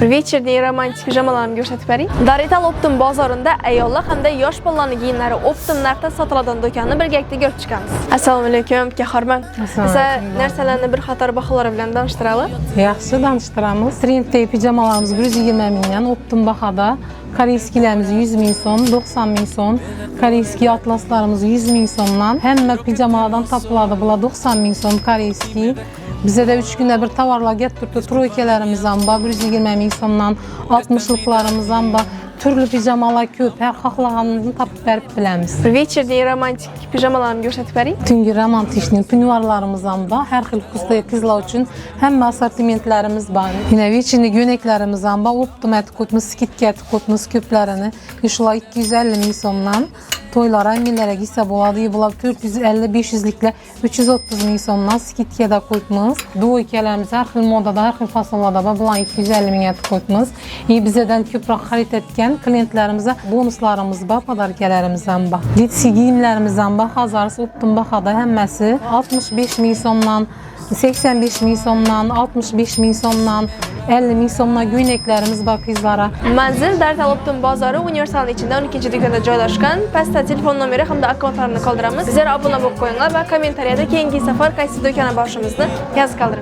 Вечерний romantik pijamalarni ko'rsatib bering. Darital Optim bozorida ayollar hamda yosh bolalarning kiyimlari optim narxda sotiladigan do'konni birgalikda ko'rib chiqamiz. Assalomu alaykum, Kaharman. Assalomu Biza alaykum. narsalarni bir qator baholari bilan tanishtiramiz. Yaxshi tanishtiramiz. Trenddagi pijamalarimiz 120 mingdan, optim bahada koreyskilarimiz 100 ming so'm, 90 ming so'm, koreyskiy atlaslarimiz 100 ming so'mdan. Hamma pijamalardan topiladi. Bular 90 ming so'm koreyskiy. Bizdə 3 gündə bir tovarlar gətirdi. Troykalarımızdan var 120 ming so'mdan, 60'lıklarımızdan var Türlü pijamalar ko'p, hər xohlag'animizni topib berib bilamiz. Вечерний romantik pijamalarni ko'rsatib bering. Tungi romantikning pinvarlarımızdan var. Hər xil xüsusiy qizlar üçün həmmə assortimentlərimiz var. Yine veçini göynəklərimizdən var. Optimat qutumuz, skitkat qutumuz köplərini yuşula 250 min somdan toylara, millere gitse buladı. Bunlar 450-500'likle 330 min somdan skitkada koyutmuz. Doykelerimiz her xil modada, her xil fasonlarda var. Bunlar 250 min koyutmuz. İyi bizden köprək xarit etken klientlerimizə bonuslarımız var, padarkələrimizdən var. Litsi giyimlərimizdən var. Hazarız optum baxada həmməsi 65 min 85 min somdan, 65 min somdan, 50 min somdan göynəklərimiz var qızlara. Manzil Darital Optim bozori universalning ichida 12 do'konda joylashgan. Pastda telefon nomeri hamda akkauntlarini qoldiramiz. Sizlar obuna bo'lib qo'yinglar va kommentariyada keyingi safar qaysi do'kona borishimizni yozib qoldiring.